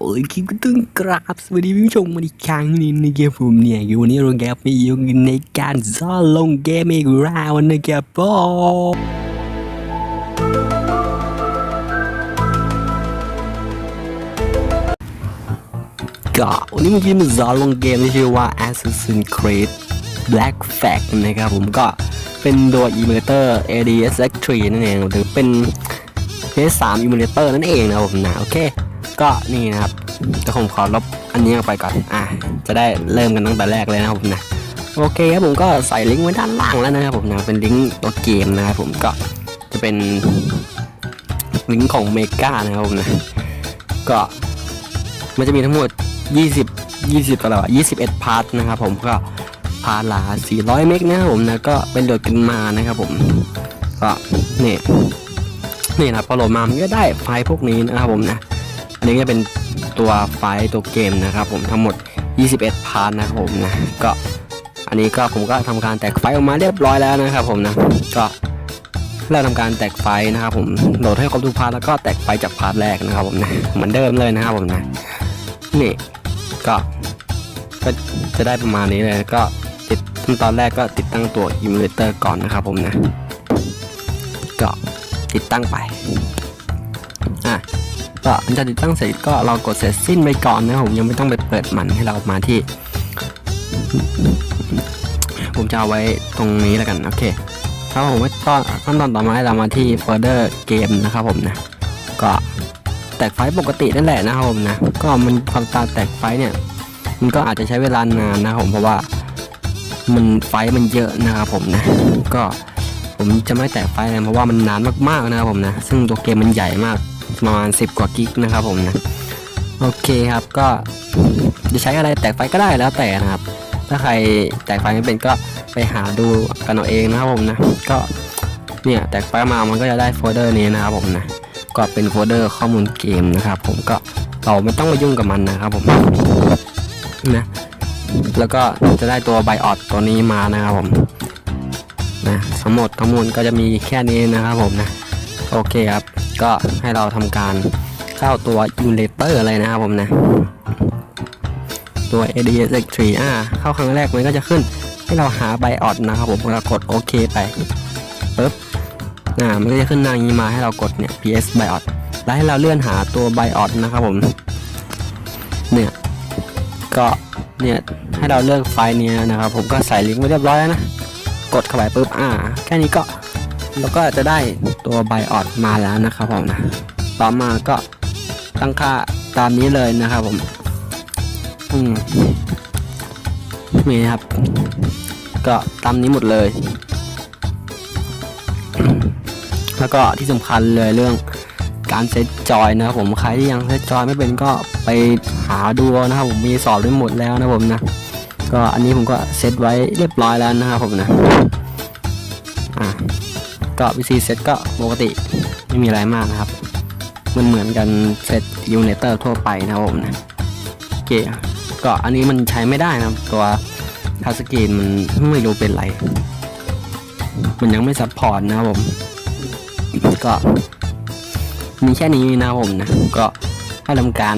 โอ้ยคลิปก็ต้องกราบสวัสดีผู้ชมมาอีกครั้งนึงนะครับผมเนี่ยวันนี้เราแกไปอยู่ในการซ่อนลงเกมอีกแล้วนะครับผมก็วันนี้เมื่อกี้มันซ่อนลงเกมที่ชื่อว่า Assassin's Creed Black Flag นะครับผมก็เป็นตัว Emulator ADSX3 นั่นเองหรือเป็น PS3 Emulator นั่นเองนะครับผมนะโอเค ก็นี่นะครับก็ผมขอลบอันนี้ออกไปก่อน อะ จะได้เริ่มกันตั้งแต่แรกเลยนะครับผมนะ โอเคครับผมก็ใส่ลิงก์ไว้ด้านล่างแล้วนะครับผมนะ เป็นลิงก์ตัวเกมนะครับผมก็จะเป็นลิงก์ของเมกานะครับผมนะ ก็มันจะมีทั้งหมด 20 20ตัวละ21 พาร์ทนะครับผมก็พาร์ทละ400 เมกนะครับผมนะ ก็เป็นโหลดกันมานะครับผม ก็นี่นี่นะครับพอโหลดมามันก็ได้ไฟล์พวกนี้นะครับผมนะ อันนี้ก็เป็นตัวไฟตัวเกมนะครับผมทั้งหมด 21 พาร์ทนะครับผมนะก็อันนี้ก็ผมก็ทำการแตกไฟออกมาเรียบร้อยแล้วนะครับผมนะก็เราทำการแตกไฟนะครับผมโหลดให้ครบทุกพาร์ทแล้วก็แตกไฟจากพาร์ทแรกนะครับผมนะเหมือนเดิมเลยนะครับผมนะนี่ก็ก็จะได้ประมาณนี้เลยก็ติดขั้นตอนแรกก็ติดตั้งตัว emulator ก่อนนะครับผมนะก็ติดตั้งไปอะ ก็หลังจากติดตั้งเสร็จก็เรากดเสร็จสิ้นไปก่อนนะผมยังไม่ต้องไปเปิดมันให้เรามาที่ ผมจะเอาไว้ตรงนี้แล้วกันโอเคครับผมว่าตอนขั้นตอนต่อมาให้เรามาที่โฟลเดอร์เกมนะครับผมนะก็แตกไฟปกตินั่นแหละนะครับผมนะก็มันความตาแตกไฟเนี่ยมันก็อาจจะใช้เวลานานนะครับผมเพราะว่ามันไฟมันเยอะนะครับผมนะก็ผมจะไม่แตกไฟเลยเพราะว่ามันนานมากๆนะครับผมนะ ซึ่งตัวเกมมันใหญ่มาก ประมาณ 10 กว่ากิกนะครับผมนะโอเคครับก็จะใช้อะไรแตกไฟก็ได้แล้วแต่นะครับ ถ้าใครแตกไฟไม่เป็นก็ไปหาดูกันเอาเองนะครับผมนะก็เนี่ยแตกไฟมามันก็จะได้โฟลเดอร์นี้นะครับผมนะก็เป็นโฟลเดอร์ข้อมูลเกมนะครับ ผมก็เราไม่ต้องไปยุ่งกับมันนะครับผมนะแล้วก็จะได้ตัวไบออดตัวนี้มานะครับผมนะทั้งหมดทั้งมวลก็จะมีแค่นี้นะครับผมนะโอเคครับ ก็ให้เราทำการเข้าตัว emulator อะไรนะครับผมนะ ตัว ADSX3 อ่าเข้าครั้งแรกมันก็จะขึ้น ให้เราหาไบออดนะครับผมเรากดโอเคไปปึ๊บอ่ามันก็จะขึ้นหน้านี้มาให้เรากดเนี่ย PS BIOS แล้วให้เราเลื่อนหาตัว BIOS นะครับผม เนี่ย ก็เนี่ยให้เราเลือกไฟล์เนี้ยนะครับผมก็ใส่ลิงก์ไว้เรียบร้อยแล้วนะ กดเข้าไปปุ๊บอ่า แค่นี้ก็ แล้วก็จะได้ตัวไบออดมาแล้วนะครับผมนะต่อมาก็ตั้งค่าตามนี้เลยนะครับผมอืมนี่ครับ ก็ตามนี้หมดเลย แล้วก็ที่สำคัญเลยเรื่องการเซตจอยนะครับผมใครที่ยังเซตจอยไม่เป็นก็ไปหาดูนะครับผมมีสอนไว้หมดแล้วนะผมนะก็อันนี้ผมก็เซตไว้เรียบร้อยแล้วนะครับผมนะอ่า ก็วิธีเซตก็ปกติไม่มีอะไรมากนะครับ มันเหมือนกันเซตยูเนเตอร์ทั่วไปนะผมนะโอเคก็อันนี้มันใช้ไม่ได้นะตัวทัสกรีนมันไม่รู้เป็นไร มันยังไม่ซัพพอร์ตนะครับผม ก็มีแค่นี้นะผมนะ ก็ให้ทำการ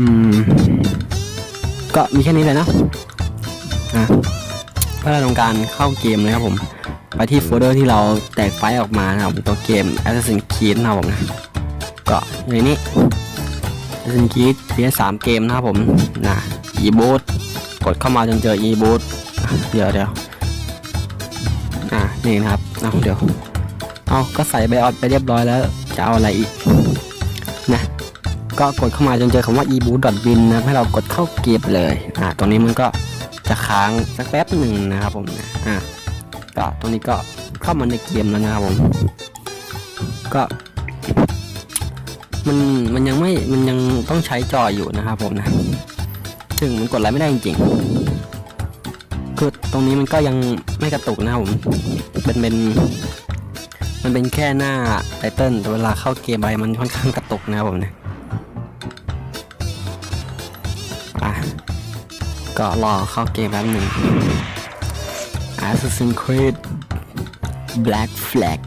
อืมก็มีแค่นี้เลยนะอะ ก็ทำการเข้าเกมเลยครับผม ไปที่โฟลเดอร์ที่เราแตกไฟล์ออกมานะครับตัวเกม Assassin's Creed นะครับผมนะก็ในนี้ Assassin's Creed PS3 เกมนะครับผมนะ e-boot กดเข้ามาจนเจอ e-boot เดี๋ยวเดี๋ยวอ่านี่นะครับเอาเดี๋ยวเอาก็ใส่ไบออดไปเรียบร้อยแล้วจะเอาอะไรอีกนะก็กดเข้ามาจนเจอคำว่า e-boot.bin นะให้เรากดเข้าเกมเลยอ่าตรงนี้มันก็ จะค้างสักแป๊บหนึ่งนะครับผมนะอะก็ตรงนี้ก็เข้ามาในเกมแล้วนะครับผม ก็มันมันยังไม่มันยังต้องใช้จออยู่นะครับผมนะซึ่งมันกดอะไรไม่ได้จริงๆคือตรงนี้มันก็ยังไม่กระตุกนะครับผมเป็นเป็นมันเป็นแค่หน้าไตเติ้ลแต่เวลาเข้าเกมไปมันค่อนข้างกระตุกนะครับผมเนะ ก็รอเข้าเกมแป๊บหนึ่ง Assassin's Creed Black Flag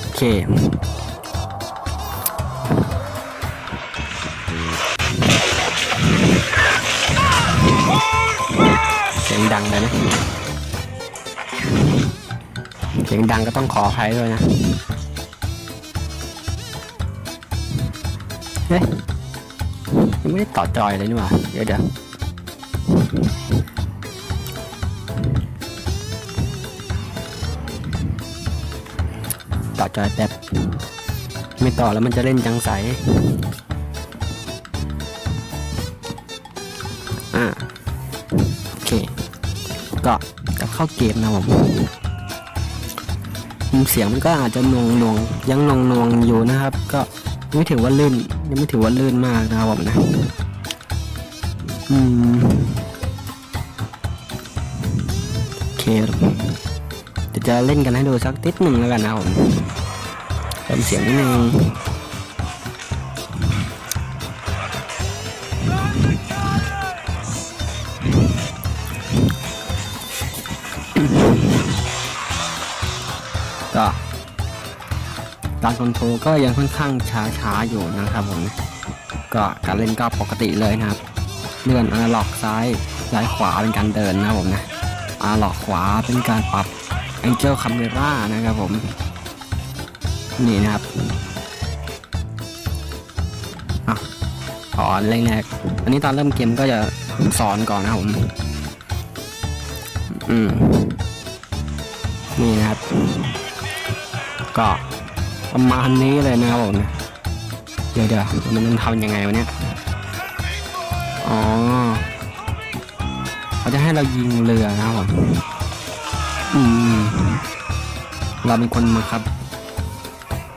โอเคเคเสียงดังเลยนะเสียงดังก็ต้องขออภัยด้วยนะ เฮ้ ยังไม่ได้ต่อจอยเลยนี่หว่าเดี๋ยวเดี๋ยวต่อจอยแป๊บ ไม่ต่อแล้วมันจะเล่นจังใส อ่า โอเค ก็จะเข้าเกมนะผมมเสียงมันก็อาจจะนวงนวงยังนวงนวงอยู่นะครับ ก็ ไม่ถือว่าลื่นยังไม่ถือว่าลื่นมากนะครับผมนะ อืมโอเคเดี๋ยวจะเล่นกันให้ดูสักติดหนึ่งแล้วกันนะผมเติมเสียงนิดนึงก็ การคอนโทรก็ยังค่อนข้างช้าๆอยู่นะครับผมก็การเล่นก็ปกติเลยนะครับเลื่อนอนาล็อกซ้ายซ้ายขวาเป็นการเดินนะครับผมนะอนาล็อกขวาเป็นการปรับ Angel Camera นะครับผมนี่นะครับอะขอแรกอันนี้ตอนเริ่มเกมก็จะสอนก่อนนะผมอืมนี่นะครับ ก็ ประมาณนี้เลยนะครับผมนะเดี๋ยวเดี๋ยวมันทำยังไงวะเนี่ยอ๋อเขาจะให้เรายิงเรือนะครับผมอืมเราเป็นคนมาครับ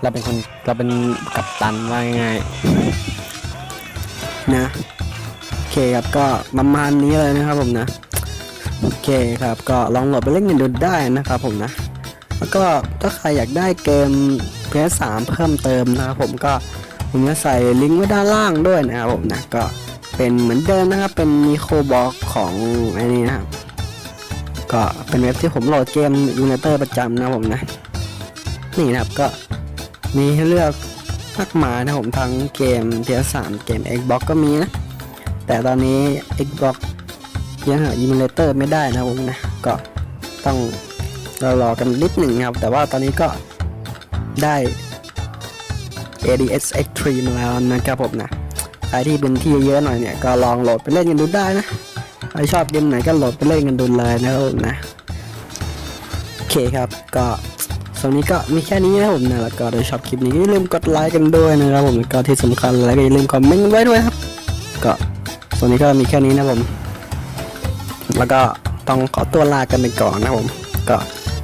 เราเป็นคนเราเป็นกัปตันว่าง่ายนะโอเคครับก็ประมาณนี้เลยนะครับผมนะโอเคครับก็ลองโหลดไปเล่นกันดูได้นะครับผมนะ แล้วก็ถ้าใครอยากได้เกม PS3 เพิ่มเติมนะครับผมก็ผมจะใส่ลิงก์ไว้ด้านล่างด้วยนะครับผมนะก็เป็นเหมือนเดิมนะครับ เป็นมีโคบอกของไอ้นี่นะครับ ก็เป็นเว็บที่ผมโหลดเกมยูเนเตอร์ประจำนะผมนะ นี่นะครับก็มีให้เลือกมากมายนะผมทั้งเกม PS3 เกม Xbox ก็มีนะ แต่ตอนนี้ Xbox ยังหายูเนเตอร์ไม่ได้นะผมนะ ก็ต้อง เรารอกันนิดหนึ่งครับ แต่ว่าตอนนี้ก็ได้ ADS X3 มาแล้วนะครับผมนะใครที่เป็นที่เยอะหน่อยเนี่ยก็ลองโหลดไปเล่นกันดูได้นะใครชอบเกมไหนก็โหลดไปเล่นกันดูเลยนะครับผมนะโอเคครับก็ส่วนนี้ก็มีแค่นี้นะครับผมนะแล้วก็ถ้าชอบคลิปนี้ก็อย่าลืมกดไลค์กันด้วยนะครับผมแล้วก็ที่สำคัญแล้วก็อย่าลืมคอมเมนต์ไว้ด้วยครับ ก็ส่วนนี้ก็มีแค่นี้นะครับผม แล้วก็ต้องขอตัวลากันไปก่อนนะครับผม ก็